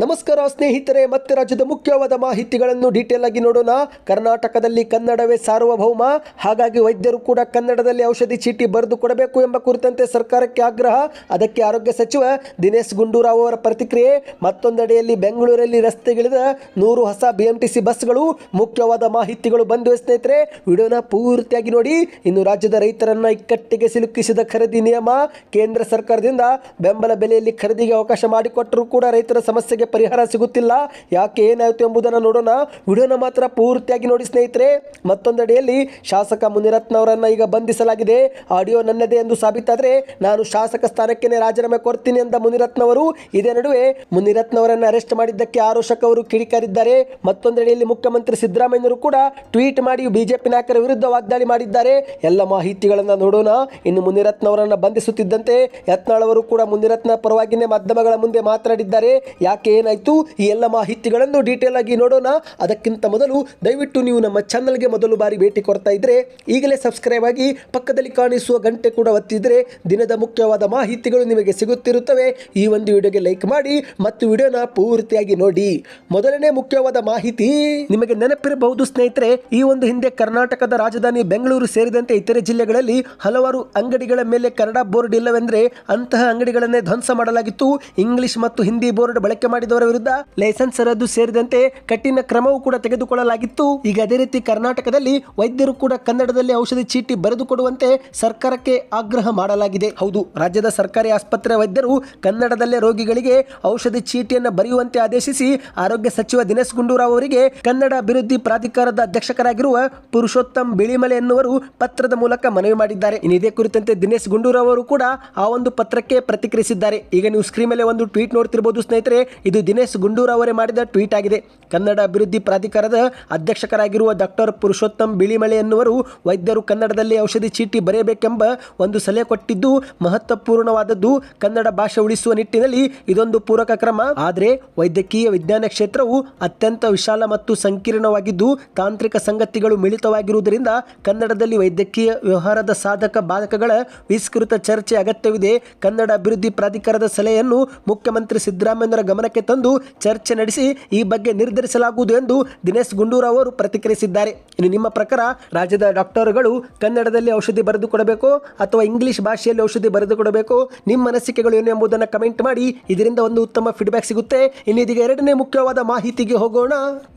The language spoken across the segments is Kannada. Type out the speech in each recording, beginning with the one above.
ನಮಸ್ಕಾರ ಸ್ನೇಹಿತರೆ, ಮತ್ತೆ ರಾಜ್ಯದ ಮುಖ್ಯವಾದ ಮಾಹಿತಿಗಳನ್ನು ಡೀಟೇಲ್ ಆಗಿ ನೋಡೋಣ. ಕರ್ನಾಟಕದಲ್ಲಿ ಕನ್ನಡವೇ ಸಾರ್ವಭೌಮ. ಹಾಗಾಗಿ ವೈದ್ಯರು ಕೂಡ ಕನ್ನಡದಲ್ಲಿ ಔಷಧಿ ಚೀಟಿ ಬರೆದು ಕೊಡಬೇಕು ಎಂಬ ಕುರಿತಂತೆ ಸರ್ಕಾರಕ್ಕೆ ಆಗ್ರಹ. ಅದಕ್ಕೆ ಆರೋಗ್ಯ ಸಚಿವ ದಿನೇಶ್ ಗುಂಡೂರಾವ್ ಅವರ ಪ್ರತಿಕ್ರಿಯೆ. ಮತ್ತೊಂದೆಡೆಯಲ್ಲಿ ಬೆಂಗಳೂರಲ್ಲಿ ರಸ್ತೆಗಿಳಿದ ನೂರು ಹೊಸ ಬಿಎಂಟಿಸಿ ಬಸ್ಗಳು ಮುಖ್ಯವಾದ ಮಾಹಿತಿಗಳು ಬಂದಿವೆ ಸ್ನೇಹಿತರೆ. ವಿಡಿಯೋನ ಪೂರ್ತಿಯಾಗಿ ನೋಡಿ. ಇನ್ನು ರಾಜ್ಯದ ರೈತರನ್ನ ಇಕ್ಕಟ್ಟಿಗೆ ಸಿಲುಕಿಸಿದ ಖರೀದಿ ನಿಯಮ ಕೇಂದ್ರ ಸರ್ಕಾರದಿಂದ ಬೆಂಬಲ ಬೆಲೆಯಲ್ಲಿ ಖರೀದಿಗೆ ಅವಕಾಶ ಮಾಡಿಕೊಟ್ಟರೂ ಕೂಡ ರೈತರ ಸಮಸ್ಯೆಗೆ ಪರಿಹಾರ ಸಿಗುತ್ತಿಲ್ಲ. ಯಾಕೆ ಏನಾಯಿತು ಎಂಬುದನ್ನು ನೋಡೋಣ. ವಿಡಿಯೋನ ಮಾತ್ರ ಪೂರ್ತಿಯಾಗಿ ನೋಡಿ ಸ್ನೇಹಿತರೆ. ಮತ್ತೊಂದೆಡೆಯಲ್ಲಿ ಶಾಸಕ ಮುನಿರತ್ನ ಅವರನ್ನು ಈಗ ಬಂಧಿಸಲಾಗಿದೆ. ಆಡಿಯೋ ನನ್ನದೇ ಎಂದು ಸಾಬೀತಾದರೆ ನಾನು ಶಾಸಕ ಸ್ಥಾನಕ್ಕೆ ರಾಜೀನಾಮೆ ಕೊಡ್ತೀನಿ ಎಂದ ಮುನಿರತ್ನ ಅವರು ಇದೇ ನಡುವೆ ಮುನಿರತ್ನ ಅವರನ್ನು ಅರೆಸ್ಟ್ ಮಾಡಿದ್ದಕ್ಕೆ ಆರೋಷಕ ಅವರು ಕಿಡಿಕಾರಿದ್ದಾರೆ. ಮತ್ತೊಂದೆಡೆಯಲ್ಲಿ ಮುಖ್ಯಮಂತ್ರಿ ಸಿದ್ದರಾಮಯ್ಯರು ಕೂಡ ಟ್ವೀಟ್ ಮಾಡಿ ಬಿಜೆಪಿ ನಾಯಕರ ವಿರುದ್ಧ ವಾಗ್ದಾಳಿ ಮಾಡಿದ್ದಾರೆ. ಎಲ್ಲ ಮಾಹಿತಿಗಳನ್ನು ನೋಡೋಣ. ಇನ್ನು ಮುನಿರತ್ನ ಅವರನ್ನು ಬಂಧಿಸುತ್ತಿದ್ದಂತೆ ಯತ್ನಾಳ್ ಅವರು ಕೂಡ ಮುನಿರತ್ನ ಪರವಾಗಿನೇ ಮಾಧ್ಯಮಗಳ ಮುಂದೆ ಮಾತನಾಡಿದ್ದಾರೆ. ಯಾಕೆ ಏನಾಯ್ತು? ಈ ಎಲ್ಲ ಮಾಹಿತಿಗಳನ್ನು ಡೀಟೇಲ್ ಆಗಿ ನೋಡೋಣ. ಅದಕ್ಕಿಂತ ಮೊದಲು ದಯವಿಟ್ಟು ನೀವು ನಮ್ಮ ಚಾನಲ್ಗೆ ಮೊದಲು ಬಾರಿ ಭೇಟಿ ಕೊಡ್ತಾ ಇದ್ರೆ ಈಗಲೇ ಸಬ್ಸ್ಕ್ರೈಬ್ ಆಗಿ ಪಕ್ಕದಲ್ಲಿ ಕಾಣಿಸುವ ಗಂಟೆ ಕೂಡ ಒತ್ತಿದ್ರೆ ದಿನದ ಮುಖ್ಯವಾದ ಮಾಹಿತಿಗಳು ನಿಮಗೆ ಸಿಗುತ್ತಿರುತ್ತವೆ. ಈ ಒಂದು ವಿಡಿಯೋಗೆ ಲೈಕ್ ಮಾಡಿ ಮತ್ತು ವಿಡಿಯೋನ ಪೂರ್ತಿಯಾಗಿ ನೋಡಿ. ಮೊದಲನೇ ಮುಖ್ಯವಾದ ಮಾಹಿತಿ, ನಿಮಗೆ ನೆನಪಿರಬಹುದು ಸ್ನೇಹಿತರೆ, ಈ ಒಂದು ಹಿಂದೆ ಕರ್ನಾಟಕದ ರಾಜಧಾನಿ ಬೆಂಗಳೂರು ಸೇರಿದಂತೆ ಇತರೆ ಜಿಲ್ಲೆಗಳಲ್ಲಿ ಹಲವಾರು ಅಂಗಡಿಗಳ ಮೇಲೆ ಕನ್ನಡ ಬೋರ್ಡ್ ಇಲ್ಲವೆಂದರೆ ಅಂತಹ ಅಂಗಡಿಗಳನ್ನೇ ಧ್ವಂಸ ಮಾಡಲಾಗಿತ್ತು. ಇಂಗ್ಲಿಷ್ ಮತ್ತು ಹಿಂದಿ ಬೋರ್ಡ್ ಬಳಕೆ ಮಾಡಿದವರ ವಿರುದ್ಧ ಲೈಸೆನ್ಸ್ ರದ್ದು ಸೇರಿದಂತೆ ಕಠಿಣ ಕ್ರಮವೂ ಕೂಡ ತೆಗೆದುಕೊಳ್ಳಲಾಗಿತ್ತು. ಈಗ ಅದೇ ರೀತಿ ಕರ್ನಾಟಕದಲ್ಲಿ ವೈದ್ಯರು ಕೂಡ ಕನ್ನಡದಲ್ಲಿ ಔಷಧಿ ಚೀಟಿ ಬರೆದುಕೊಡುವಂತೆ ಸರ್ಕಾರಕ್ಕೆ ಆಗ್ರಹ ಮಾಡಲಾಗಿದೆ. ಹೌದು, ರಾಜ್ಯದ ಸರ್ಕಾರಿ ಆಸ್ಪತ್ರೆ ವೈದ್ಯರು ಕನ್ನಡದಲ್ಲೇ ರೋಗಿಗಳಿಗೆ ಔಷಧಿ ಚೀಟಿಯನ್ನು ಬರೆಯುವಂತೆ ಆದೇಶಿಸಿ ಆರೋಗ್ಯ ಸಚಿವ ದಿನೇಶ್ ಗುಂಡೂರಾವ್ ಅವರಿಗೆ ಕನ್ನಡ ಅಭಿವೃದ್ಧಿ ಪ್ರಾಧಿಕಾರದ ಅಧ್ಯಕ್ಷಕರಾಗಿರುವ ಪುರುಷೋತ್ತಮ್ ಬಿಳಿಮಲೆ ಎನ್ನುವರು ಪತ್ರದ ಮೂಲಕ ಮನವಿ ಮಾಡಿದ್ದಾರೆ. ಇದೇ ಕುರಿತಂತೆ ದಿನೇಶ್ ಗುಂಡೂರಾವ್ ಅವರು ಕೂಡ ಆ ಒಂದು ಪತ್ರಕ್ಕೆ ಪ್ರತಿಕ್ರಿಯಿಸಿದ್ದಾರೆ. ಈಗ ನೀವು ಸ್ಕ್ರೀನ್ ಮೇಲೆ ಒಂದು ಟ್ವೀಟ್ ನೋಡ್ತಿರಬಹುದು ಸ್ನೇಹಿತರೆ ಇದು ದಿನೇಶ್ ಗುಂಡೂರು ಅವರೇ ಮಾಡಿದ ಟ್ವೀಟ್ ಆಗಿದೆ. ಕನ್ನಡ ಅಭಿವೃದ್ಧಿ ಪ್ರಾಧಿಕಾರದ ಅಧ್ಯಕ್ಷಕರಾಗಿರುವ ಡಾಕ್ಟರ್ ಪುರುಷೋತ್ತಮ್ ಬಿಳಿಮಳೆ ಎನ್ನುವರು ವೈದ್ಯರು ಕನ್ನಡದಲ್ಲಿ ಔಷಧಿ ಚೀಟಿ ಬರೆಯಬೇಕೆಂಬ ಒಂದು ಸಲಹೆ ಕೊಟ್ಟಿದ್ದು ಮಹತ್ವಪೂರ್ಣವಾದದ್ದು. ಕನ್ನಡ ಭಾಷೆ ಉಳಿಸುವ ನಿಟ್ಟಿನಲ್ಲಿ ಇದೊಂದು ಪೂರಕ ಕ್ರಮ. ಆದರೆ ವೈದ್ಯಕೀಯ ವಿಜ್ಞಾನ ಕ್ಷೇತ್ರವು ಅತ್ಯಂತ ವಿಶಾಲ ಮತ್ತು ಸಂಕೀರ್ಣವಾಗಿದ್ದು ತಾಂತ್ರಿಕ ಸಂಗತಿಗಳು ಮಿಳಿತವಾಗಿರುವುದರಿಂದ ಕನ್ನಡದಲ್ಲಿ ವೈದ್ಯಕೀಯ ವ್ಯವಹಾರದ ಸಾಧಕ ಬಾಧಕಗಳ ವಿಸ್ತೃತ ಚರ್ಚೆ ಅಗತ್ಯವಿದೆ. ಕನ್ನಡ ಅಭಿವೃದ್ಧಿ ಪ್ರಾಧಿಕಾರದ ಸಲಹೆಯನ್ನು ಮುಖ್ಯಮಂತ್ರಿ ಸಿದ್ದರಾಮಯ್ಯರ ಗಮನಕ್ಕೆ ತಂದು ಚರ್ಚೆ ನಡೆಸಿ ಈ ಬಗ್ಗೆ ನಿರ್ಧರಿಸಲಾಗುವುದು ಎಂದು ದಿನೇಶ್ ಗುಂಡೂರಾವ್ ಅವರು ಪ್ರತಿಕ್ರಿಯಿಸಿದ್ದಾರೆ. ಇನ್ನು ನಿಮ್ಮ ಪ್ರಕಾರ ರಾಜ್ಯದ ಡಾಕ್ಟರ್ಗಳು ಕನ್ನಡದಲ್ಲಿ ಔಷಧಿ ಬರೆದು ಕೊಡಬೇಕು ಅಥವಾ ಇಂಗ್ಲಿಷ್ ಭಾಷೆಯಲ್ಲಿ ಔಷಧಿ ಬರೆದು ಕೊಡಬೇಕು? ನಿಮ್ಮ ಅನಿಸಿಕೆಗಳು ಏನು ಎಂಬುದನ್ನು ಕಮೆಂಟ್ ಮಾಡಿ. ಇದರಿಂದ ಒಂದು ಉತ್ತಮ ಫೀಡ್ಬ್ಯಾಕ್ ಸಿಗುತ್ತೆ. ಇನ್ನು ಇದೀಗ ಎರಡನೇ ಮುಖ್ಯವಾದ ಮಾಹಿತಿಗೆ ಹೋಗೋಣ.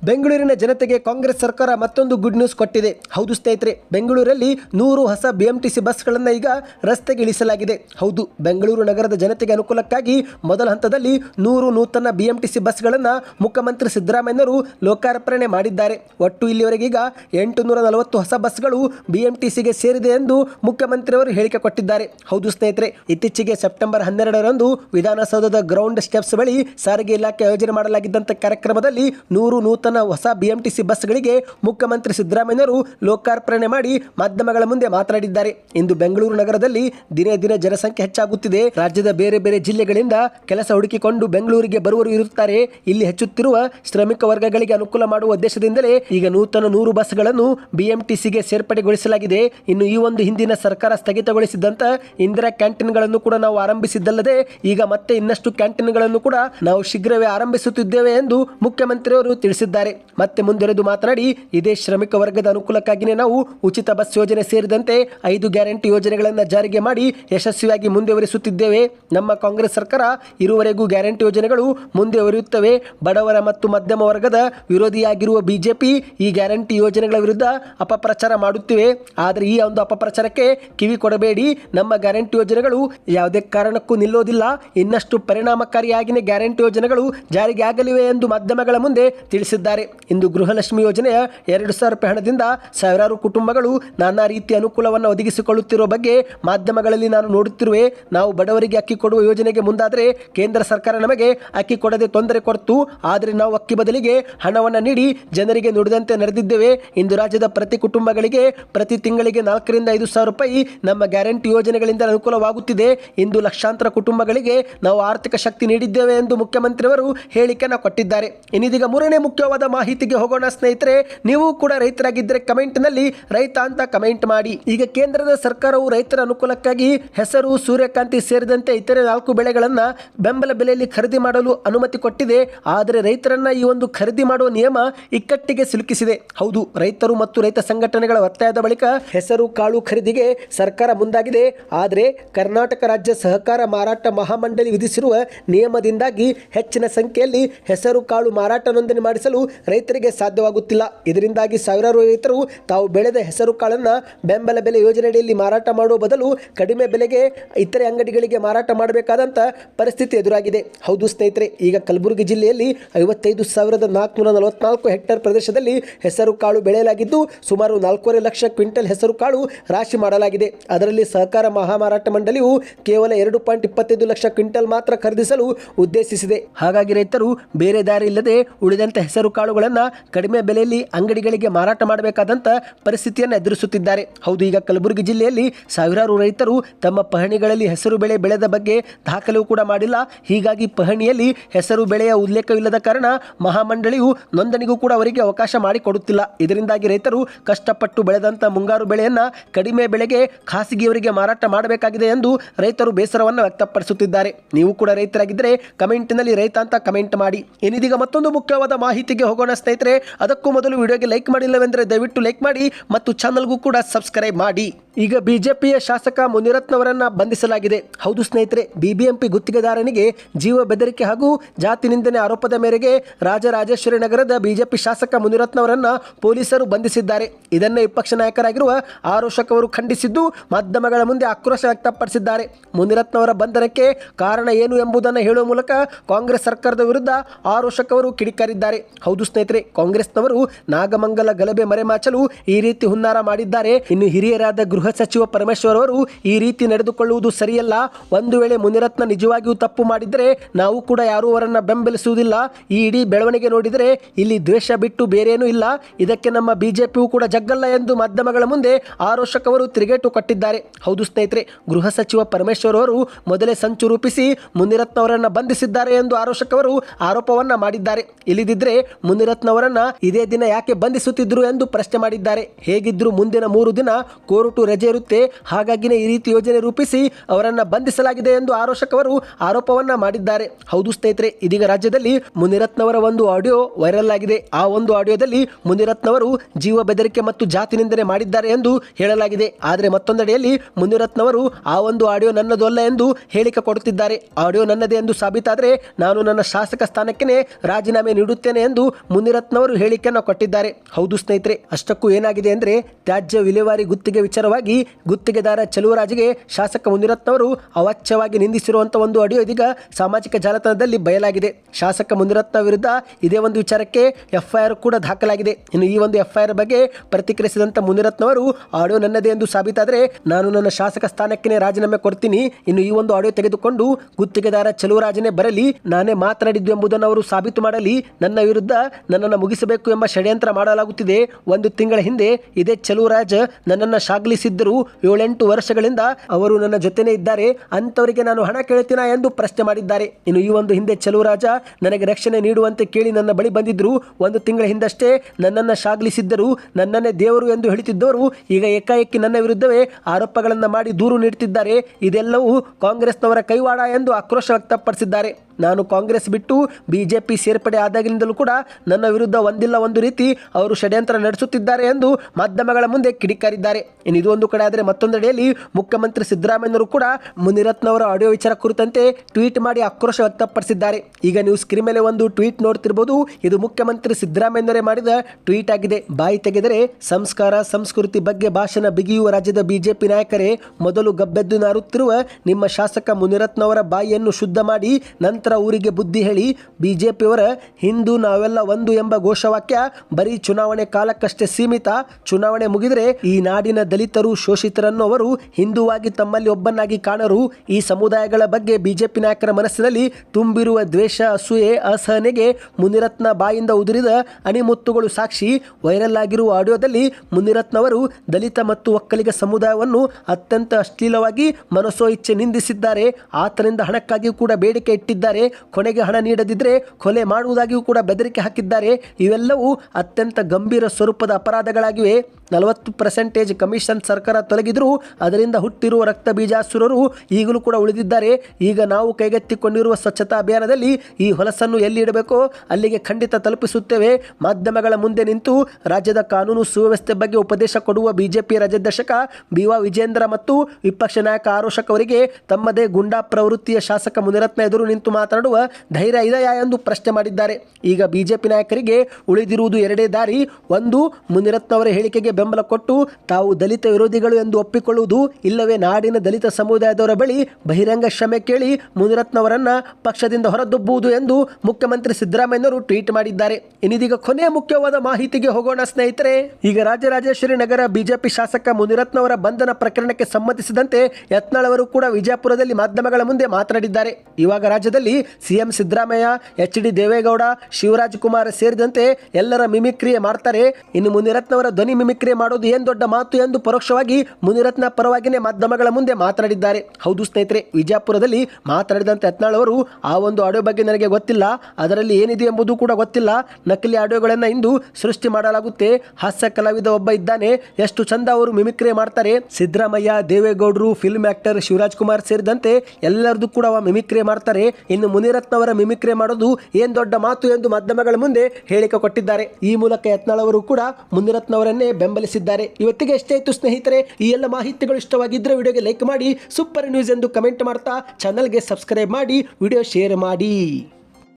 ಬೆಂಗಳೂರಿನ ಜನತೆಗೆ ಕಾಂಗ್ರೆಸ್ ಸರ್ಕಾರ ಮತ್ತೊಂದು ಗುಡ್ ನ್ಯೂಸ್ ಕೊಟ್ಟಿದೆ. ಹೌದು ಸ್ನೇಹಿತರೆ, ಬೆಂಗಳೂರಲ್ಲಿ ನೂರು ಹೊಸ ಬಿಎಂಟಿಸಿ ಬಸ್ಗಳನ್ನು ಈಗ ರಸ್ತೆಗೆ ಇಳಿಸಲಾಗಿದೆ. ಹೌದು, ಬೆಂಗಳೂರು ನಗರದ ಜನತೆಗೆ ಅನುಕೂಲಕ್ಕಾಗಿ ಮೊದಲ ಹಂತದಲ್ಲಿ ನೂರು ನೂತನ ಬಿಎಂಟಿಸಿ ಬಸ್ಗಳನ್ನು ಮುಖ್ಯಮಂತ್ರಿ ಸಿದ್ದರಾಮಯ್ಯರು ಲೋಕಾರ್ಪಣೆ ಮಾಡಿದ್ದಾರೆ. ಒಟ್ಟು ಇಲ್ಲಿವರೆಗೀಗ ಎಂಟು ನೂರ ನಲವತ್ತು ಹೊಸ ಬಸ್ಗಳು ಬಿಎಂಟಿಸಿಗೆ ಸೇರಿದೆ ಎಂದು ಮುಖ್ಯಮಂತ್ರಿಯವರು ಹೇಳಿಕೆ ಕೊಟ್ಟಿದ್ದಾರೆ. ಹೌದು ಸ್ನೇಹಿತರೆ, ಇತ್ತೀಚೆಗೆ ಸೆಪ್ಟೆಂಬರ್ ಹನ್ನೆರಡರಂದು ವಿಧಾನಸೌಧದ ಗ್ರೌಂಡ್ ಸ್ಟೆಪ್ಸ್ ಬಳಿ ಸಾರಿಗೆ ಇಲಾಖೆ ಆಯೋಜನೆ ಮಾಡಲಾಗಿದ್ದಂಥ ಕಾರ್ಯಕ್ರಮದಲ್ಲಿ ನೂರು ನೂತನ ಹೊಸ ಬಿಎಂಟಿಸಿ ಬಸ್ಗಳಿಗೆ ಮುಖ್ಯಮಂತ್ರಿ ಸಿದ್ದರಾಮಯ್ಯರು ಲೋಕಾರ್ಪಣೆ ಮಾಡಿ ಮಾಧ್ಯಮಗಳ ಮುಂದೆ ಮಾತನಾಡಿದ್ದಾರೆ. ಇಂದು ಬೆಂಗಳೂರು ನಗರದಲ್ಲಿ ದಿನೇ ದಿನೇ ಜನಸಂಖ್ಯೆ ಹೆಚ್ಚಾಗುತ್ತಿದೆ. ರಾಜ್ಯದ ಬೇರೆ ಬೇರೆ ಜಿಲ್ಲೆಗಳಿಂದ ಕೆಲಸ ಹುಡುಕಿಕೊಂಡು ಬೆಂಗಳೂರಿಗೆ ಬರುವರು ಇರುತ್ತಾರೆ. ಇಲ್ಲಿ ಹೆಚ್ಚುತ್ತಿರುವ ಶ್ರಮಿಕ ವರ್ಗಗಳಿಗೆ ಅನುಕೂಲ ಮಾಡುವ ಉದ್ದೇಶದಿಂದಲೇ ಈಗ ನೂತನ ನೂರು ಬಸ್ಗಳನ್ನು ಬಿಎಂಟಿಸಿಗೆ ಸೇರ್ಪಡೆಗೊಳಿಸಲಾಗಿದೆ. ಇನ್ನು ಈ ಒಂದು ಹಿಂದಿನ ಸರ್ಕಾರ ಸ್ಥಗಿತಗೊಳಿಸಿದ್ದಂತ ಇಂದಿರಾ ಕ್ಯಾಂಟೀನ್ಗಳನ್ನು ಕೂಡ ನಾವು ಆರಂಭಿಸಿದ್ದಲ್ಲದೆ, ಈಗ ಮತ್ತೆ ಇನ್ನಷ್ಟು ಕ್ಯಾಂಟೀನ್ಗಳನ್ನು ಕೂಡ ನಾವು ಶೀಘ್ರವೇ ಆರಂಭಿಸುತ್ತಿದ್ದೇವೆ ಎಂದು ಮುಖ್ಯಮಂತ್ರಿಯವರು ತಿಳಿಸಿದ್ದಾರೆ. ಮತ್ತೆ ಮುಂದುವರೆದು ಮಾತನಾಡಿ, ಇದೇ ಶ್ರಮಿಕ ವರ್ಗದ ಅನುಕೂಲಕ್ಕಾಗಿಯೇ ನಾವು ಉಚಿತ ಬಸ್ ಯೋಜನೆ ಸೇರಿದಂತೆ ಐದು ಗ್ಯಾರಂಟಿ ಯೋಜನೆಗಳನ್ನು ಜಾರಿಗೆ ಮಾಡಿ ಯಶಸ್ವಿಯಾಗಿ ಮುಂದುವರಿಸುತ್ತಿದ್ದೇವೆ. ನಮ್ಮ ಕಾಂಗ್ರೆಸ್ ಸರ್ಕಾರ ಇರುವರೆಗೂ ಗ್ಯಾರಂಟಿ ಯೋಜನೆಗಳು ಮುಂದುವರಿಯುತ್ತವೆ ಬಡವರ ಮತ್ತು ಮಧ್ಯಮ ವರ್ಗದ ವಿರೋಧಿಯಾಗಿರುವ ಬಿಜೆಪಿ ಈ ಗ್ಯಾರಂಟಿ ಯೋಜನೆಗಳ ವಿರುದ್ಧ ಅಪಪ್ರಚಾರ ಮಾಡುತ್ತಿವೆ. ಆದರೆ ಈ ಒಂದು ಅಪಪ್ರಚಾರಕ್ಕೆ ಕಿವಿ ಕೊಡಬೇಡಿ. ನಮ್ಮ ಗ್ಯಾರಂಟಿ ಯೋಜನೆಗಳು ಯಾವುದೇ ಕಾರಣಕ್ಕೂ ನಿಲ್ಲೋದಿಲ್ಲ. ಇನ್ನಷ್ಟು ಪರಿಣಾಮಕಾರಿಯಾಗಿನೇ ಗ್ಯಾರಂಟಿ ಯೋಜನೆಗಳು ಜಾರಿಗೆ ಆಗಲಿವೆ ಎಂದು ಮಾಧ್ಯಮಗಳ ಮುಂದೆ ತಿಳಿಸಿದ್ದಾರೆ. ಇಂದು ಗೃಹಲಕ್ಷ್ಮಿ ಯೋಜನೆಯ ಎರಡು ಸಾವಿರ ರೂಪಾಯಿ ಹಣದಿಂದ ಸಾವಿರಾರು ಕುಟುಂಬಗಳು ನಾನಾ ರೀತಿಯ ಅನುಕೂಲವನ್ನು ಒದಗಿಸಿಕೊಳ್ಳುತ್ತಿರುವ ಬಗ್ಗೆ ಮಾಧ್ಯಮಗಳಲ್ಲಿ ನಾನು ನೋಡುತ್ತಿರುವೆ. ನಾವು ಬಡವರಿಗೆ ಅಕ್ಕಿ ಕೊಡುವ ಯೋಜನೆಗೆ ಮುಂದಾದರೆ ಕೇಂದ್ರ ಸರ್ಕಾರ ನಮಗೆ ಅಕ್ಕಿ ಕೊಡದೆ ತೊಂದರೆ ಕೊಡ್ತು. ಆದರೆ ನಾವು ಅಕ್ಕಿ ಬದಲಿಗೆ ಹಣವನ್ನು ನೀಡಿ ಜನರಿಗೆ ನುಡಿದಂತೆ ನಡೆದಿದ್ದೇವೆ. ಇಂದು ರಾಜ್ಯದ ಪ್ರತಿ ಕುಟುಂಬಗಳಿಗೆ ಪ್ರತಿ ತಿಂಗಳಿಗೆ ನಾಲ್ಕರಿಂದ ಐದು ಸಾವಿರ ರೂಪಾಯಿ ನಮ್ಮ ಗ್ಯಾರಂಟಿ ಯೋಜನೆಗಳಿಂದ ಅನುಕೂಲವಾಗುತ್ತಿದೆ. ಇಂದು ಲಕ್ಷಾಂತರ ಕುಟುಂಬಗಳಿಗೆ ನಾವು ಆರ್ಥಿಕ ಶಕ್ತಿ ನೀಡಿದ್ದೇವೆ ಎಂದು ಮುಖ್ಯಮಂತ್ರಿಯವರು ಹೇಳಿಕೆಯನ್ನು ಕೊಟ್ಟಿದ್ದಾರೆ. ಇನ್ನಿದೀಗ ಮೂರನೇ ಮುಖ್ಯವಾದ ಮಾಹಿತಿಗೆ ಹೋಗೋಣ ಸ್ನೇಹಿತರೆ. ನೀವು ಕೂಡ ರೈತರಾಗಿದ್ದರೆ ಕಮೆಂಟ್ನಲ್ಲಿ ರೈತ ಅಂತ ಕಮೆಂಟ್ ಮಾಡಿ. ಈಗ ಕೇಂದ್ರದ ಸರ್ಕಾರವು ರೈತರ ಅನುಕೂಲಕ್ಕಾಗಿ ಹೆಸರು, ಸೂರ್ಯಕಾಂತಿ ಸೇರಿದಂತೆ ಇತರೆ ನಾಲ್ಕು ಬೆಳೆಗಳನ್ನು ಬೆಂಬಲ ಬೆಲೆಯಲ್ಲಿ ಖರೀದಿ ಮಾಡಲು ಅನುಮತಿ ಕೊಟ್ಟಿದೆ, ಆದರೆ ರೈತರನ್ನ ಈ ಒಂದು ಖರೀದಿ ಮಾಡುವ ನಿಯಮ ಇಕ್ಕಟ್ಟಿಗೆ ಸಿಲುಕಿಸಿದೆ. ಹೌದು, ರೈತರು ಮತ್ತು ರೈತ ಸಂಘಟನೆಗಳ ಒತ್ತಾಯದ ಬಳಿಕ ಹೆಸರು ಕಾಳು ಖರೀದಿಗೆ ಸರ್ಕಾರ ಮುಂದಾಗಿದೆ, ಆದರೆ ಕರ್ನಾಟಕ ರಾಜ್ಯ ಸಹಕಾರ ಮಾರಾಟ ಮಹಾಮಂಡಳಿ ವಿಧಿಸಿರುವ ನಿಯಮದಿಂದಾಗಿ ಹೆಚ್ಚಿನ ಸಂಖ್ಯೆಯಲ್ಲಿ ಹೆಸರು ಕಾಳು ಮಾರಾಟ ನೋಂದಣಿ ಮಾಡಿಸಲು ರೈತರಿಗೆ ಸಾಧ್ಯವಾಗುತ್ತಿಲ್ಲ. ಇದರಿಂದಾಗಿ ಸಾವಿರಾರು ರೈತರು ತಾವು ಬೆಳೆದ ಹೆಸರು ಕಾಳನ್ನು ಬೆಂಬಲ ಬೆಲೆ ಯೋಜನೆಯಡಿಯಲ್ಲಿ ಮಾರಾಟ ಮಾಡುವ ಬದಲು ಕಡಿಮೆ ಬೆಲೆಗೆ ಇತರೆ ಅಂಗಡಿಗಳಿಗೆ ಮಾರಾಟ ಮಾಡಬೇಕಾದಂತ ಪರಿಸ್ಥಿತಿ ಎದುರಾಗಿದೆ. ಹೌದು ಸ್ನೇಹಿತರೆ ಈಗ ಕಲಬುರಗಿ ಜಿಲ್ಲೆಯಲ್ಲಿ ಐವತ್ತೈದು ಸಾವಿರದ ನಾಲ್ಕುನೂರ ನಲವತ್ನಾಲ್ಕು ಹೆಕ್ಟೇರ್ ಪ್ರದೇಶದಲ್ಲಿ ಹೆಸರು ಕಾಳು ಬೆಳೆಯಲಾಗಿದ್ದು, ಸುಮಾರು ನಾಲ್ಕೂವರೆ ಲಕ್ಷ ಕ್ವಿಂಟಲ್ ಹೆಸರು ಕಾಳು ರಾಶಿ ಮಾಡಲಾಗಿದೆ. ಅದರಲ್ಲಿ ಸಹಕಾರ ಮಹಾಮಾರಾಟ ಮಂಡಳಿಯು ಕೇವಲ ಎರಡು ಪಾಯಿಂಟ್ ಇಪ್ಪತ್ತೈದು ಲಕ್ಷ ಕ್ವಿಂಟಲ್ ಮಾತ್ರ ಖರೀದಿಸಲು ಉದ್ದೇಶಿಸಿದೆ. ಹಾಗಾಗಿ ರೈತರು ಬೇರೆ ದಾರಿ ಇಲ್ಲದೆ ಉಳಿದಂತ ಹೆಸರು ಕಾಳುಗಳನ್ನು ಕಡಿಮೆ ಬೆಲೆಯಲ್ಲಿ ಅಂಗಡಿಗಳಿಗೆ ಮಾರಾಟ ಮಾಡಬೇಕಾದಂಥ ಪರಿಸ್ಥಿತಿಯನ್ನು ಎದುರಿಸುತ್ತಿದ್ದಾರೆ. ಹೌದು, ಈಗ ಕಲಬುರಗಿ ಜಿಲ್ಲೆಯಲ್ಲಿ ಸಾವಿರಾರು ರೈತರು ತಮ್ಮ ಪಹಣಿಗಳಲ್ಲಿ ಹೆಸರು ಬೆಳೆ ಬೆಳೆದ ಬಗ್ಗೆ ದಾಖಲೆಯೂ ಕೂಡ ಮಾಡಿಲ್ಲ. ಹೀಗಾಗಿ ಪಹಣಿಯಲ್ಲಿ ಹೆಸರು ಬೆಳೆಯ ಉಲ್ಲೇಖವಿಲ್ಲದ ಕಾರಣ ಮಹಾಮಂಡಳಿಯು ನೋಂದಣಿಗೂ ಕೂಡ ಅವರಿಗೆ ಅವಕಾಶ ಮಾಡಿಕೊಡುತ್ತಿಲ್ಲ. ಇದರಿಂದಾಗಿ ರೈತರು ಕಷ್ಟಪಟ್ಟು ಬೆಳೆದಂಥ ಮುಂಗಾರು ಬೆಳೆಯನ್ನು ಕಡಿಮೆ ಬೆಲೆಗೆ ಖಾಸಗಿಯವರಿಗೆ ಮಾರಾಟ ಮಾಡಬೇಕಾಗಿದೆ ಎಂದು ರೈತರು ಬೇಸರವನ್ನು ವ್ಯಕ್ತಪಡಿಸುತ್ತಿದ್ದಾರೆ. ನೀವು ಕೂಡ ರೈತರಾಗಿದ್ದರೆ ಕಮೆಂಟ್ನಲ್ಲಿ ರೈತ ಅಂತ ಕಮೆಂಟ್ ಮಾಡಿ. ಏನಿದೀಗ ಮತ್ತೊಂದು ಮುಖ್ಯವಾದ ಮಾಹಿತಿಗೆ ಹೋಗೋಣ ಸ್ನೇಹಿತರೆ, ಅದಕ್ಕೂ ಮೊದಲು ವಿಡಿಯೋಗೆ ಲೈಕ್ ಮಾಡಿಲ್ಲವೆಂದರೆ ದಯವಿಟ್ಟು ಲೈಕ್ ಮಾಡಿ ಮತ್ತು ಚಾನಲ್ಗೂ ಕೂಡ ಸಬ್ಸ್ಕ್ರೈಬ್ ಮಾಡಿ. ಈಗ ಬಿಜೆಪಿಯ ಶಾಸಕ ಮುನಿರತ್ನವರನ್ನ ಬಂಧಿಸಲಾಗಿದೆ. ಹೌದು ಸ್ನೇಹಿತರೆ, ಬಿಬಿಎಂಪಿ ಗುತ್ತಿಗೆದಾರನಿಗೆ ಜೀವ ಬೆದರಿಕೆ ಹಾಗೂ ಜಾತಿ ನಿಂದನೆ ಆರೋಪದ ಮೇರೆಗೆ ರಾಜರಾಜೇಶ್ವರಿ ನಗರದ ಬಿಜೆಪಿ ಶಾಸಕ ಮುನಿರತ್ನವರನ್ನ ಪೊಲೀಸರು ಬಂಧಿಸಿದ್ದಾರೆ. ಇದನ್ನೇ ವಿಪಕ್ಷ ನಾಯಕರಾಗಿರುವ ಆರೋಷಕ್ ಅವರು ಖಂಡಿಸಿದ್ದು ಮಾಧ್ಯಮಗಳ ಮುಂದೆ ಆಕ್ರೋಶ ವ್ಯಕ್ತಪಡಿಸಿದ್ದಾರೆ. ಮುನಿರತ್ನವರ ಬಂಧನಕ್ಕೆ ಕಾರಣ ಏನು ಎಂಬುದನ್ನು ಹೇಳುವ ಮೂಲಕ ಕಾಂಗ್ರೆಸ್ ಸರ್ಕಾರದ ವಿರುದ್ಧ ಆರೋಷಕ್ ಅವರು ಕಿಡಿಕಾರಿದ್ದಾರೆ. ಹೌದು ಸ್ನೇಹಿತರೆ, ಕಾಂಗ್ರೆಸ್ನವರು ನಾಗಮಂಗಲ ಗಲಭೆ ಮರೆಮಾಚಲು ಈ ರೀತಿ ಹುನ್ನಾರ ಮಾಡಿದ್ದಾರೆ. ಇನ್ನು ಹಿರಿಯರಾದ ಗೃಹ ಸಚಿವ ಪರಮೇಶ್ವರ್ ಅವರು ಈ ರೀತಿ ನಡೆದುಕೊಳ್ಳುವುದು ಸರಿಯಲ್ಲ. ಒಂದು ವೇಳೆ ಮುನಿರತ್ನ ನಿಜವಾಗಿಯೂ ತಪ್ಪು ಮಾಡಿದ್ರೆ ನಾವು ಕೂಡ ಯಾರೂ ಅವರನ್ನು ಬೆಂಬಲಿಸುವುದಿಲ್ಲ. ಈ ಇಡೀ ಬೆಳವಣಿಗೆ ನೋಡಿದರೆ ಇಲ್ಲಿ ದ್ವೇಷ ಬಿಟ್ಟು ಬೇರೇನೂ ಇಲ್ಲ. ಇದಕ್ಕೆ ನಮ್ಮ ಬಿಜೆಪಿಯು ಕೂಡ ಜಗ್ಗಲ್ಲ ಎಂದು ಮಾಧ್ಯಮಗಳ ಮುಂದೆ ಆರೋಷಕ್ ಅವರು ತಿರುಗೇಟು ಕಟ್ಟಿದ್ದಾರೆ. ಹೌದು ಸ್ನೇಹಿತರೆ, ಗೃಹ ಸಚಿವ ಪರಮೇಶ್ವರ್ ಅವರು ಮೊದಲೇ ಸಂಚು ರೂಪಿಸಿ ಮುನಿರತ್ನ ಅವರನ್ನು ಬಂಧಿಸಿದ್ದಾರೆ ಎಂದು ಆರೋಷಕ್ ಅವರು ಆರೋಪವನ್ನ ಮಾಡಿದ್ದಾರೆ. ಇಲ್ಲಿದ್ದರೆ ಮುನಿರತ್ನ ಅವರನ್ನ ಇದೇ ದಿನ ಯಾಕೆ ಬಂಧಿಸುತ್ತಿದ್ರು ಎಂದು ಪ್ರಶ್ನೆ ಮಾಡಿದ್ದಾರೆ. ಹೇಗಿದ್ರು ಮುಂದಿನ ಮೂರು ದಿನ ಕೋರ್ಟು ರಜೆ ಇರುತ್ತೆ. ಹಾಗಾಗಿನೇ ಈ ರೀತಿ ಯೋಜನೆ ರೂಪಿಸಿ ಅವರನ್ನ ಬಂಧಿಸಲಾಗಿದೆ ಎಂದು ಆರೋಷಕ್ ಅವರು ಆರೋಪವನ್ನ ಮಾಡಿದ್ದಾರೆ. ಹೌದು ಸ್ನೇಹಿತರೆ, ಇದೀಗ ರಾಜ್ಯದಲ್ಲಿ ಮುನಿರತ್ನವರ ಒಂದು ಆಡಿಯೋ ವೈರಲ್ ಆಗಿದೆ. ಆ ಒಂದು ಆಡಿಯೋದಲ್ಲಿ ಮುನಿರತ್ನವರು ಜೀವ ಬೆದರಿಕೆ ಮತ್ತು ಜಾತಿ ನಿಂದನೆ ಮಾಡಿದ್ದಾರೆ ಎಂದು ಹೇಳಲಾಗಿದೆ. ಆದರೆ ಮತ್ತೊಂದೆಡೆಯಲ್ಲಿ ಮುನಿರತ್ನವರು ಆ ಒಂದು ಆಡಿಯೋ ನನ್ನದು ಅಲ್ಲ ಎಂದು ಹೇಳಿಕೆ ಕೊಡುತ್ತಿದ್ದಾರೆ. ಆಡಿಯೋ ನನ್ನದೇ ಎಂದು ಸಾಬೀತಾದರೆ ನಾನು ನನ್ನ ಶಾಸಕ ಸ್ಥಾನಕ್ಕೆ ರಾಜೀನಾಮೆ ನೀಡುತ್ತೇನೆ ಎಂದು ಮುನಿರತ್ನವರು ಹೇಳಿಕೆಯನ್ನು ಕೊಟ್ಟಿದ್ದಾರೆ. ಹೌದು ಸ್ನೇಹಿತರೆ, ಅಷ್ಟಕ್ಕೂ ಏನಾಗಿದೆ ಅಂದರೆ ತ್ಯಾಜ್ಯ ವಿಲೇವಾರಿ ಗುತ್ತಿಗೆ ವಿಚಾರವಾಗಿ ಗುತ್ತಿಗೆದಾರ ಚಲುವರಾಜಿಗೆ ಶಾಸಕ ಮುನಿರತ್ನವರು ಅವಾಚ್ಯವಾಗಿ ನಿಂದಿಸಿರುವಂತಹ ಒಂದು ಆಡಿಯೋ ಇದೀಗ ಸಾಮಾಜಿಕ ಜಾಲತಾಣದಲ್ಲಿ ಬಯಲಾಗಿದೆ. ಶಾಸಕ ಮುನಿರತ್ನ ವಿರುದ್ಧ ಇದೇ ಒಂದು ವಿಚಾರಕ್ಕೆ ಎಫ್ಐಆರ್ ಕೂಡ ದಾಖಲಾಗಿದೆ. ಇನ್ನು ಈ ಒಂದು ಎಫ್ಐಆರ್ ಬಗ್ಗೆ ಪ್ರತಿಕ್ರಿಯಿಸಿದಂತ ಮುನಿರತ್ನವರು, ಆಡಿಯೋ ನನ್ನದೇ ಎಂದು ಸಾಬೀತಾದರೆ ನಾನು ನನ್ನ ಶಾಸಕ ಸ್ಥಾನಕ್ಕೆ ರಾಜೀನಾಮೆ ಕೊಡ್ತೀನಿ. ಇನ್ನು ಈ ಒಂದು ಆಡಿಯೋ ತೆಗೆದುಕೊಂಡು ಗುತ್ತಿಗೆದಾರ ಚಲುವರಾಜನೇ ಬರಲಿ, ನಾನೇ ಮಾತನಾಡಿದ್ದು ಎಂಬುದನ್ನು ಅವರು ಸಾಬೀತು ಮಾಡಲಿ. ನನ್ನ ವಿರುದ್ಧ ನನ್ನನ್ನು ಮುಗಿಸಬೇಕು ಎಂಬ ಷಡ್ಯಂತ್ರ ಮಾಡಲಾಗುತ್ತಿದೆ. ಒಂದು ತಿಂಗಳ ಹಿಂದೆ ಇದೇ ಚಲುವರಾಜ ನನ್ನನ್ನು ಶಾಗ್ಲಿಸಿದ್ದರು. ಏಳೆಂಟು ವರ್ಷಗಳಿಂದ ಅವರು ನನ್ನ ಜೊತೆನೇ ಇದ್ದಾರೆ. ಅಂಥವರಿಗೆ ನಾನು ಹಣ ಕೇಳ್ತೀನಾ ಎಂದು ಪ್ರಶ್ನೆ ಮಾಡಿದ್ದಾರೆ. ಇನ್ನು ಈ ಒಂದು ಹಿಂದೆ ಚೆಲುವರಾಜ ನನಗೆ ರಕ್ಷಣೆ ನೀಡುವಂತೆ ಕೇಳಿ ನನ್ನ ಬಳಿ ಬಂದಿದ್ರು ಒಂದು ತಿಂಗಳ ಹಿಂದಷ್ಟೇ ನನ್ನನ್ನು ಶಾಗ್ಲಿಸಿದ್ದರು. ನನ್ನನ್ನೇ ದೇವರು ಎಂದು ಹೇಳುತ್ತಿದ್ದವರು ಈಗ ಏಕಾಏಕಿ ನನ್ನ ವಿರುದ್ಧವೇ ಆರೋಪಗಳನ್ನು ಮಾಡಿ ದೂರು ನೀಡುತ್ತಿದ್ದಾರೆ ಇದೆಲ್ಲವೂ ಕಾಂಗ್ರೆಸ್ನವರ ಕೈವಾಡ ಎಂದು ಆಕ್ರೋಶ ವ್ಯಕ್ತಪಡಿಸಿದ್ದಾರೆ. ನಾನು ಕಾಂಗ್ರೆಸ್ ಬಿಟ್ಟು ಬಿ ಜೆ ಪಿ ಸೇರ್ಪಡೆ ಆದಾಗಿನಿಂದಲೂ ಕೂಡ ನನ್ನ ವಿರುದ್ಧ ಒಂದಿಲ್ಲ ಒಂದು ರೀತಿ ಅವರು ಷಡ್ಯಂತ್ರ ನಡೆಸುತ್ತಿದ್ದಾರೆ ಎಂದು ಮಾಧ್ಯಮಗಳ ಮುಂದೆ ಕಿಡಿಕಾರಿದ್ದಾರೆ. ಇನ್ನು ಇದು ಒಂದು ಕಡೆ ಆದರೆ ಮತ್ತೊಂದೆಡೆಯಲ್ಲಿ ಮುಖ್ಯಮಂತ್ರಿ ಸಿದ್ದರಾಮಯ್ಯನವರು ಕೂಡ ಮುನಿರತ್ನವರ ಆಡಿಯೋ ವಿಚಾರ ಕುರಿತಂತೆ ಟ್ವೀಟ್ ಮಾಡಿ ಆಕ್ರೋಶ ವ್ಯಕ್ತಪಡಿಸಿದ್ದಾರೆ. ಈಗ ನೀವು ಸ್ಕ್ರೀನ್ ಮೇಲೆ ಒಂದು ಟ್ವೀಟ್ ನೋಡ್ತಿರ್ಬೋದು. ಇದು ಮುಖ್ಯಮಂತ್ರಿ ಸಿದ್ದರಾಮಯ್ಯನವರೇ ಮಾಡಿದ ಟ್ವೀಟ್ ಆಗಿದೆ. ಬಾಯಿ ತೆಗೆದರೆ ಸಂಸ್ಕಾರ, ಸಂಸ್ಕೃತಿ ಬಗ್ಗೆ ಭಾಷಣ ಬಿಗಿಯುವ ರಾಜ್ಯದ ಬಿಜೆಪಿ ನಾಯಕರೇ ಮೊದಲು ಗಬ್ಬೆದ್ದು ನಾರುತ್ತಿರುವ ನಿಮ್ಮ ಶಾಸಕ ಮುನಿರತ್ನವರ ಬಾಯಿಯನ್ನು ಶುದ್ಧ ಮಾಡಿ ನಂತರ ಊರಿಗೆ ಬುದ್ಧಿ ಹೇಳಿ ಬಿಜೆಪಿಯವರ, ಹಿಂದೂ ನಾವೆಲ್ಲ ಒಂದು ಎಂಬ ಘೋಷವಾಕ್ಯ, ಬರೀ ಚುನಾವಣೆ ಕಾಲಕ್ಕಷ್ಟೇ ಸೀಮಿತ. ಚುನಾವಣೆ ಮುಗಿದರೆ ಈ ನಾಡಿನ ದಲಿತರು ಶೋಷಿತರನ್ನು ಅವರು ಹಿಂದೂವಾಗಿ ತಮ್ಮಲ್ಲಿ ಒಬ್ಬನಾಗಿ ಕಾಣರು. ಈ ಸಮುದಾಯಗಳ ಬಗ್ಗೆ ಬಿಜೆಪಿ ನಾಯಕರ ಮನಸ್ಸಿನಲ್ಲಿ ತುಂಬಿರುವ ದ್ವೇಷ, ಅಸೂಯೆ, ಅಸಹನೆಗೆ ಮುನಿರತ್ನ ಬಾಯಿಂದ ಉದುರಿದ ಅಣಿಮುತ್ತುಗಳು ಸಾಕ್ಷಿ. ವೈರಲ್ ಆಗಿರುವ ಆಡಿಯೋದಲ್ಲಿ ಮುನಿರತ್ನವರು ದಲಿತ ಮತ್ತು ಒಕ್ಕಲಿಗ ಸಮುದಾಯವನ್ನು ಅತ್ಯಂತ ಅಶ್ಲೀಲವಾಗಿ ಮನಸ್ಸೋ ಇಚ್ಛೆ ನಿಂದಿಸಿದ್ದಾರೆ. ಆತನಿಂದ ಹಣಕ್ಕಾಗಿಯೂ ಕೂಡ ಬೇಡಿಕೆ ಇಟ್ಟಿದ್ದಾರೆ. ಕೊನೆಗೆ ಹಣ ನೀಡದಿದ್ದರೆ ಕೊಲೆ ಮಾಡುವುದಾಗಿಯೂ ಕೂಡ ಬೆದರಿಕೆ ಹಾಕಿದ್ದಾರೆ. ಇವೆಲ್ಲವೂ ಅತ್ಯಂತ ಗಂಭೀರ ಸ್ವರೂಪದ ಅಪರಾಧಗಳಾಗಿವೆ. ನಲವತ್ತು ಪರ್ಸೆಂಟೇಜ್ ಕಮಿಷನ್ ಸರ್ಕಾರ ತೊಲಗಿದರೂ, ಅದರಿಂದ ಹುಟ್ಟಿರುವ ರಕ್ತ ಬೀಜಾಸುರರು ಈಗಲೂ ಕೂಡ ಉಳಿದಿದ್ದಾರೆ. ಈಗ ನಾವು ಕೈಗೆತ್ತಿಕೊಂಡಿರುವ ಸ್ವಚ್ಛತಾ ಅಭಿಯಾನದಲ್ಲಿ ಈ ಹೊಲಸನ್ನು ಎಲ್ಲಿ ಇಡಬೇಕೋ ಅಲ್ಲಿಗೆ ಖಂಡಿತ ತಲುಪಿಸುತ್ತೇವೆ. ಮಾಧ್ಯಮಗಳ ಮುಂದೆ ನಿಂತು ರಾಜ್ಯದ ಕಾನೂನು ಸುವ್ಯವಸ್ಥೆ ಬಗ್ಗೆ ಉಪದೇಶ ಕೊಡುವ ಬಿಜೆಪಿ ರಾಜ್ಯಾಧ್ಯಕ್ಷಕ ಬಿ ವಿಜೇಂದ್ರ ಮತ್ತು ವಿಪಕ್ಷ ನಾಯಕ ಆರೋಷಕ್ ಅವರಿಗೆ ತಮ್ಮದೇ ಗುಂಡಾ ಪ್ರವೃತ್ತಿಯ ಶಾಸಕ ಮುನಿರತ್ನ ಎದುರು ನಿಂತು ಮಾತನಾಡುವ ಧೈರ್ಯ ಇದೆಯಾ ಎಂದು ಪ್ರಶ್ನೆ ಮಾಡಿದ್ದಾರೆ. ಈಗ ಬಿಜೆಪಿ ನಾಯಕರಿಗೆ ಉಳಿದಿರುವುದು ಎರಡೇ ದಾರಿ. ಒಂದು, ಮುನಿರತ್ನ ಅವರ ಹೇಳಿಕೆಗೆ ಬೆಂಬಲ ಕೊಟ್ಟು ತಾವು ದಲಿತ ವಿರೋಧಿಗಳು ಎಂದು ಒಪ್ಪಿಕೊಳ್ಳುವುದು ಇಲ್ಲವೇ ನಾಡಿನ ದಲಿತ ಸಮುದಾಯದವರ ಬಳಿ ಬಹಿರಂಗ ಕ್ಷಮೆ ಕೇಳಿ ಮುನಿರತ್ನವರನ್ನ ಪಕ್ಷದಿಂದ ಹೊರದೊಬ್ಬುವುದು ಎಂದು ಮುಖ್ಯಮಂತ್ರಿ ಸಿದ್ದರಾಮಯ್ಯನವರು ಟ್ವೀಟ್ ಮಾಡಿದ್ದಾರೆ. ಇನ್ನಿದೀಗ ಕೊನೆಯ ಮುಖ್ಯವಾದ ಮಾಹಿತಿಗೆ ಹೋಗೋಣ ಸ್ನೇಹಿತರೆ. ಈಗ ರಾಜರಾಜೇಶ್ವರಿ ನಗರ ಬಿಜೆಪಿ ಶಾಸಕ ಮುನಿರತ್ನವರ ಬಂಧನ ಪ್ರಕರಣಕ್ಕೆ ಸಂಬಂಧಿಸಿದಂತೆ ಯತ್ನಾಳ್ ಅವರು ಕೂಡ ವಿಜಯಪುರದಲ್ಲಿ ಮಾಧ್ಯಮಗಳ ಮುಂದೆ ಮಾತನಾಡಿದ್ದಾರೆ. ಇವಾಗ ರಾಜ್ಯದಲ್ಲಿ CM Siddaramaiah, H D Deve Gowda, Shivaraj Kumar ಸೇರಿದಂತೆ ಎಲ್ಲರ ಮಿಮಿಕ್ರಿಯೆ ಮಾಡ್ತಾರೆ. ಇನ್ನು ಮುನಿರತ್ನವರ ಧ್ವನಿ ಧ್ವನಿ ಮಿಮಿಕ್ರಿಯೆ ಮಾಡೋದು ಏನ್ ದೊಡ್ಡ ಮಾತು ಎಂದು ಪರೋಕ್ಷವಾಗಿ ಮುನಿರತ್ನ ಪರವಾಗಿನೇ ಮಾಧ್ಯಮಗಳ ಮುಂದೆ ಮಾತನಾಡಿದ್ದಾರೆ. ಹೌದು ಸ್ನೇಹಿತರೆ, ವಿಜಯಪುರದಲ್ಲಿ ಮಾತನಾಡಿದಂತೆ ಯತ್ನಾಳ್ ಅವರು, ಆ ಒಂದು ಆಡಿಯೋ ಬಗ್ಗೆ ನನಗೆ ಗೊತ್ತಿಲ್ಲ. ಅದರಲ್ಲಿ ಏನಿದೆ ಎಂಬುದು ಕೂಡ ಗೊತ್ತಿಲ್ಲ. ನಕಲಿ ಆಡಿಯೋಗಳನ್ನು ಇಂದು ಸೃಷ್ಟಿ ಮಾಡಲಾಗುತ್ತೆ. ಹಾಸ್ಯ ಕಲಾವಿದ ಒಬ್ಬ ಇದ್ದಾನೆ. ಎಷ್ಟು ಚಂದ ಅವರು ಮಿಮಿಕ್ರಿ ಮಾಡ್ತಾರೆ. ಸಿದ್ದರಾಮಯ್ಯ, ದೇವೇಗೌಡರು ಫಿಲ್ಮ್ ಆಕ್ಟರ್ ಶಿವರಾಜ್ ಕುಮಾರ್ ಸೇರಿದಂತೆ ಎಲ್ಲರದ್ದು ಕೂಡ ಮಿಮಿಕ್ರಿ ಮಾಡ್ತಾರೆ. ಇನ್ನು ಮುನಿರತ್ನ ಅವರ ಮಿಮಿಕ್ರಿ ಮಾಡೋದು ಏನ್ ದೊಡ್ಡ ಮಾತು ಎಂದು ಮಾಧ್ಯಮಗಳ ಮುಂದೆ ಹೇಳಿಕೆ ಕೊಟ್ಟಿದ್ದಾರೆ. ಈ ಮೂಲಕ ಯತ್ನಾಳ್ ಅವರು ಕೂಡ ಮುನಿರತ್ನ ಅವರನ್ನೇ ಬೆಂಬಲಿಸಿದ್ದಾರೆ. ಇವತ್ತಿಗೆ ಎಷ್ಟೇ ಇತ್ತು ಸ್ನೇಹಿತರೆ. ಈ ಎಲ್ಲ ಮಾಹಿತಿಗಳು ಇಷ್ಟವಾಗಿದ್ದರೆ ವಿಡಿಯೋಗೆ ಲೈಕ್ ಮಾಡಿ, ಸೂಪರ್ ನ್ಯೂಸ್ ಎಂದು ಕಮೆಂಟ್ ಮಾಡ್ತಾ ಚಾನಲ್ಗೆ ಸಬ್ಸ್ಕ್ರೈಬ್ ಮಾಡಿ, ವಿಡಿಯೋ ಶೇರ್ ಮಾಡಿ.